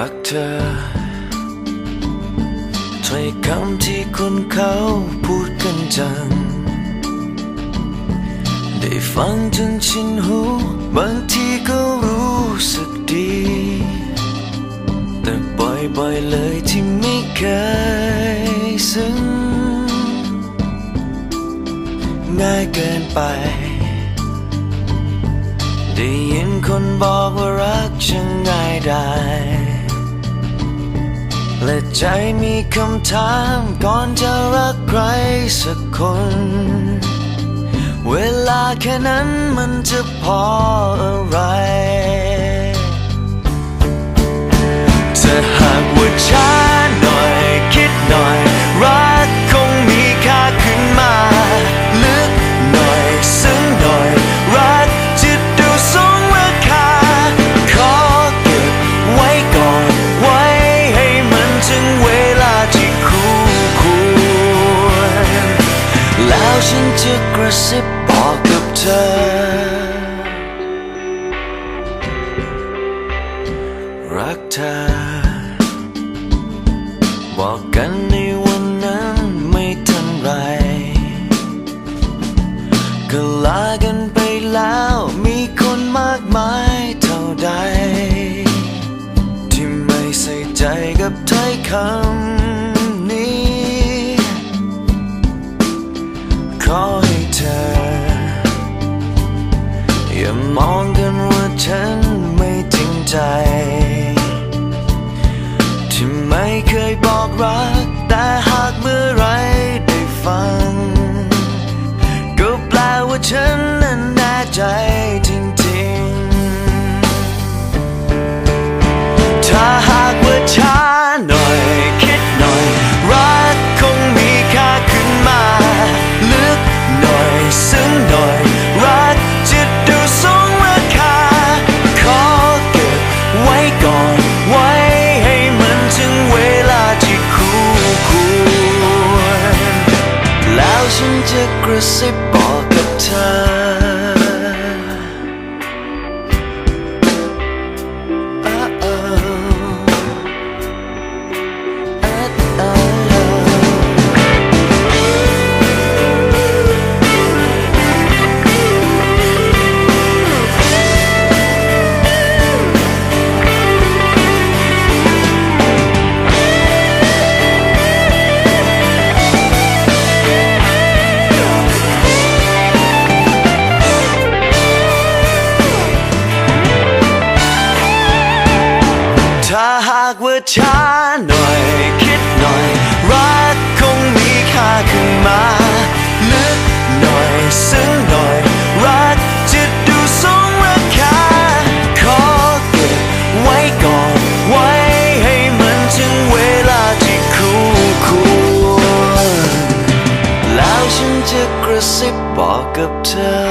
รักเธอถ้อยคำที่คนเขาพูดกันจัง ได้ฟังจนชินหู บางทีก็รู้สึกดี แต่บ่อยๆเลยที่ไม่เคยซึ้งง่ายเกินไป ได้ยินคนบอกว่ารักช่างง่ายได้ และใจมีคำถามก่อนจะรักใครสักคน เวลาแค่นั้นมันจะพออะไร ถ้าหากว่าชั่ ฉันจะกระซิบบอกกับเธอ รักเธอ บอกกันในวันนั้นไม่ทันไร ก็ลากันไปแล้วมีคนมากมายเท่าใด ที่ไม่ใส่ใจกับถ้อยคำ มองกันว่าฉันไม่จริงใจ ที่ไม่เคยบอกรัก แต่หากเมื่อไรได้ฟัง ก็แปลว่าฉันนั้นแน่ใจ นจากว่าช้าหน่อย คิดหน่อย รักคงมีค่าขึ้นมาลึกหน่อยซึ้งหน่อย รักจะดูสงราคา ขอเก็บไว้ก่อน ไว้ให้มันถึงเวลาที่คู่ควรแล้วฉันจะกระซิบบอกกับเธอ